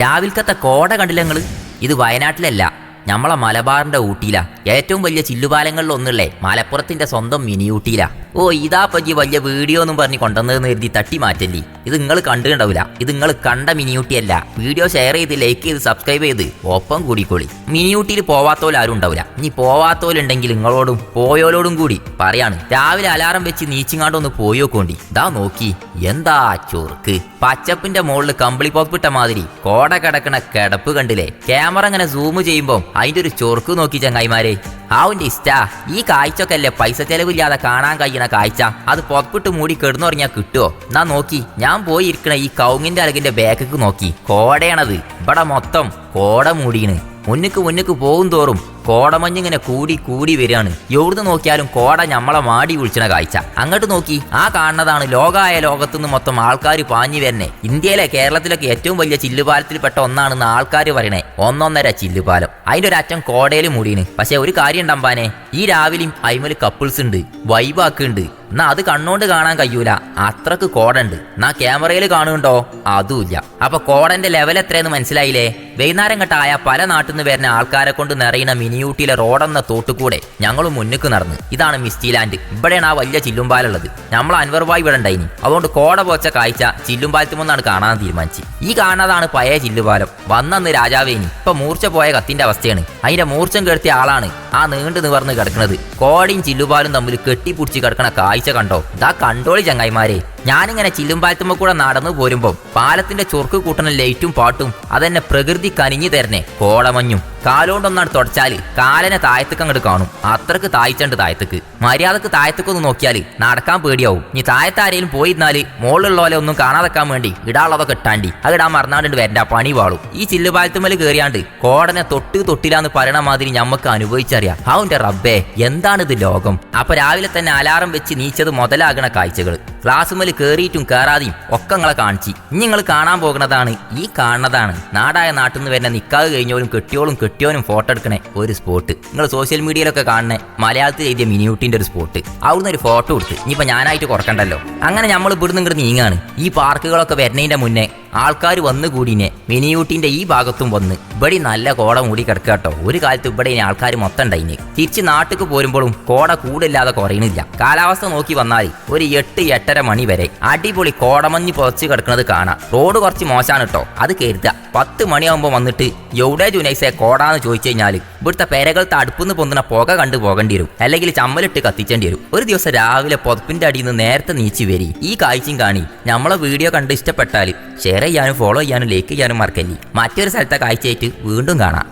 രാവിലത്തെ കോട കണ്ടില്ല നിങ്ങൾ ഇത് വയനാട്ടിലല്ല നമ്മളെ മലബാറിന്റെ ഊട്ടിയിലാ. ഏറ്റവും വലിയ ചില്ലുപാലങ്ങളിൽ ഒന്നുള്ളേ മലപ്പുറത്തിന്റെ സ്വന്തം മിനിയൂട്ടിയിലാ ഓ ഇതാ പറ്റി വലിയ വീഡിയോ എന്നും പറഞ്ഞ് കൊണ്ടുവന്നതെന്ന് കരുതി തട്ടി മാറ്റല്ലേ? ഇത് നിങ്ങൾ കണ്ടിട്ടുണ്ടാവില്ല. ഇത് നിങ്ങൾ കണ്ട മിനിയൂട്ടിയല്ല വീഡിയോ ഷെയർ ചെയ്ത് ലൈക്ക് ചെയ്ത് സബ്സ്ക്രൈബ് ചെയ്ത് ഒപ്പം കൂടിക്കോളി. മിനിയൂട്ടിയിൽ പോവാത്തോൽ ആരും ഉണ്ടാവില്ല. ഇനി പോവാത്തോലുണ്ടെങ്കിൽ നിങ്ങളോടും പോയോലോടും കൂടി പറയാണ്. രാവിലെ അലാറം വെച്ച് നീച്ചിങ്ങാണ്ടൊന്ന് പോയോക്കോണ്ടി. ഇതാ നോക്കി. എന്താ ചൊറുക്ക് പച്ചപ്പിന്റെ മുകളിൽ കമ്പിളി പോപ്പിട്ട മാതിരി കോട കിടക്കണ കിടപ്പ് കണ്ടില്ലേ? ക്യാമറ അങ്ങനെ സൂം ചെയ്യുമ്പോൾ അതിന്റെ ഒരു ചൊറുക്ക് നോക്കി ചങ്ങായിമാരെ. ആവുന്റെ ഇഷ്ടാ. ഈ കാഴ്ചക്കല്ലേ പൈസ ചെലവില്ലാതെ കാണാൻ കഴിയണ കാഴ്ച. അത് പുറപ്പിട്ട് മൂടി കിടന്നുറങ്ങിയാ കിട്ടുമോ എന്നാ നോക്കി. ഞാൻ പോയി ഇരിക്കണ ഈ കൗങ്ങിന്റെ അലകിന്റെ ബാക്കിക്ക് നോക്കി. കോടയാണത്. ഇവിടെ മൊത്തം കോട മൂടിയാണ്. മുന്നുക്ക് മുന്നുക്ക് പോകും തോറും കോടമഞ്ഞിങ്ങനെ കൂടി കൂടി വരികയാണ്. എവിടുന്ന് നോക്കിയാലും കോട ഞമ്മളെ മാടി വിളിച്ചണ കാഴ്ച. അങ്ങോട്ട് നോക്കി ആ കാണുന്നതാണ് ലോകായ ലോകത്തുനിന്ന് മൊത്തം ആൾക്കാർ പാഞ്ഞു വരണേ. ഇന്ത്യയിലെ കേരളത്തിലൊക്കെ ഏറ്റവും വലിയ ചില്ലുപാലത്തിൽപ്പെട്ട ഒന്നാണെന്ന് ആൾക്കാർ പറയണേ. ഒന്നൊന്നര ചില്ലുപാലം. അതിന്റെ ഒരു അറ്റം കോടയിൽ മൂടിയാണ് പക്ഷെ ഒരു കാര്യം ഉണ്ടാമ്പാനെ ഈ രാവിലെയും അയിമൽ കപ്പിൾസ് ഉണ്ട് വൈബാക്കുണ്ട് എന്നാ അത് കണ്ണോണ്ട് കാണാൻ കഴിയൂല. അത്രയ്ക്ക് കോടുണ്ട് എന്നാ ക്യാമറയിൽ കാണുന്നുണ്ടോ? അതുമില്ല. അപ്പൊ കോടന്റെ ലെവൽ എത്രയെന്ന് മനസ്സിലായില്ലേ? വൈകുന്നേരം കെട്ടായ പല നാട്ടിൽ നിന്ന് വരുന്ന ആൾക്കാരെ കൊണ്ട് നിറയുന്ന മിനിയൂട്ടിയിലെ റോഡെന്ന തോട്ടുകൂടെ ഞങ്ങൾ മുന്നിക്ക് നടന്ന്. ഇതാണ് മിസ്റ്റിലാൻഡ് ഇവിടെയാണ് ആ വലിയ ചില്ലുംപാലുള്ളത്. നമ്മൾ അൻവർബായ് ഇവിടെ ഉണ്ടായിനി അതുകൊണ്ട് കോട പോച്ച കാഴ്ച ചില്ലുംപാലത്തുമെന്നാണ് കാണാൻ തീരുമാനിച്ചു. ഈ കാണാതാണ് പഴയ ചില്ലുപാലം. വന്നന്ന് രാജാവേനി ഇപ്പൊ മൂർച്ച പോയ കത്തിന്റെ അവസ്ഥയാണ്. അതിന്റെ മൂർച്ചം കെടുത്തിയ ആളാണ് ആ നീണ്ടു നിവർന്ന് കിടക്കുന്നത്. കോടയും ചില്ലുപാലും തമ്മിൽ കെട്ടിപ്പിടിച്ച് കിടക്കണ കാഴ്ച കണ്ടോ? ഇതാ കണ്ടോളി ചങ്ങായിമാരെ. ഞാനിങ്ങനെ ചില്ലുംപാലത്തുമ്പോ കൂടെ നടന്നു പോരുമ്പോൾ പാലത്തിന്റെ ചൊർക്ക് കൂട്ടണ ലൈറ്റും പാട്ടും അതെന്നെ പ്രകൃതി കനിഞ്ഞു തരണേ കോളമഞ്ഞും. കാലുകൊണ്ടൊന്നാണ് തുടച്ചാൽ കാലനെ താഴത്തേക്ക് അങ്ങോട്ട് കാണും. അത്രയ്ക്ക് താഴ്ച്ചണ്ട് താഴത്തേക്ക്. മര്യാദയ്ക്ക് താഴത്തേക്കൊന്ന് നോക്കിയാൽ നടക്കാൻ പേടിയാവും. ഇനി താഴത്താരേലും പോയി പോയിരുന്നാൽ മുകളിലുള്ള പോലെ ഒന്നും കാണാതെക്കാൻ വേണ്ടി ഇടാനുള്ളതൊക്കെ ഇട്ടാണ്ടി. അത് ഇടാൻ മറന്നാണ്ട് വരണ്ട പണി വാളും ഈ ചില്ലുപാലത്തുമ്മൽ കയറിയാണ്ട് കോടനെ തൊട്ട് തൊട്ടിലാന്ന് പറയണ മാതിരി ഞമ്മക്ക് അനുഭവിച്ചറിയാം. അവന്റെ റബ്ബേ എന്താണിത് ലോകം? അപ്പൊ രാവിലെ തന്നെ അലാറം വെച്ച് നീച്ചത് മുതലാകണ കാഴ്ചകൾ ക്ലാസ്സുമ്മൽ കയറിയിട്ടും കയറാതെയും ഒക്കെ നിങ്ങളെ കാണിച്ച്. ഇനി നിങ്ങൾ കാണാൻ പോകുന്നതാണ് ഈ കാണുന്നതാണ്. നാടായ നാട്ടിൽ നിന്ന് വരുന്ന നിക്കാവ് കഴിഞ്ഞോലും കെട്ടിയോളും കെട്ടിയോനും ഫോട്ടോ എടുക്കണേ ഒരു സ്പോട്ട് നിങ്ങൾ സോഷ്യൽ മീഡിയയിലൊക്കെ കാണുന്ന മലയാളത്തിൽ എഴുതിയ മിനിയൂട്ടിന്റെ ഒരു സ്പോട്ട് അവിടുന്ന് ഒരു ഫോട്ടോ എടുത്ത് ഇനിയിപ്പോൾ ഞാനായിട്ട് കുറക്കണ്ടല്ലോ. അങ്ങനെ നമ്മൾ ഇവിടുന്ന് ഇങ്ങോട്ട് നീങ്ങാണ്. ഈ പാർക്കുകളൊക്കെ വരുന്നതിന്റെ മുന്നേ ആൾക്കാർ വന്നുകൂടിനെ മിനിയൂട്ടിന്റെ ഈ ഭാഗത്തും വന്ന്. ഇവിടെ നല്ല കോട മൂടി കിടക്കാട്ടോ കേട്ടോ. ഒരു കാലത്ത് ഇവിടെ ഇനി ആൾക്കാർ മൊത്തം ഉണ്ടായിന്. തിരിച്ച് നാട്ടിക്ക് പോരുമ്പോഴും കോട കൂടില്ലാതെ കുറയണില്ല. കാലാവസ്ഥ നോക്കി വന്നാൽ ഒരു എട്ട് എട്ടര മണി വരെ അടിപൊളി കോടമഞ്ഞ് പുറച്ച് കിടക്കുന്നത് കാണാം. റോഡ് കുറച്ച് മോശമാണ് കേട്ടോ. അത് കരുതുക. പത്ത് മണിയാകുമ്പോൾ വന്നിട്ട് എവിടെ ജുനൈസെ കോടാന്ന് ചോദിച്ചു കഴിഞ്ഞാൽ ഇവിടുത്തെ പെരകൾ തടുപ്പുന്ന് പൊന്തുന്ന പുക കണ്ടു പോകേണ്ടി വരും. അല്ലെങ്കിൽ ചമ്മലിട്ട് കത്തിച്ചേണ്ടി വരും. ഒരു ദിവസം രാവിലെ പുതപ്പിന്റെ അടിയിൽ നിന്ന് നേരത്തെ നീച്ചു വരി. ഈ കാഴ്ചയും കാണി. നമ്മളെ വീഡിയോ കണ്ട് ഇഷ്ടപ്പെട്ടാൽ ഷെയർ ചെയ്യാനും ഫോളോ ചെയ്യാനും ലൈക്ക് ചെയ്യാനും മറക്കല്ലേ. മറ്റൊരു സ്ഥലത്തെ കാഴ്ചയായിട്ട് വീണ്ടും കാണാം.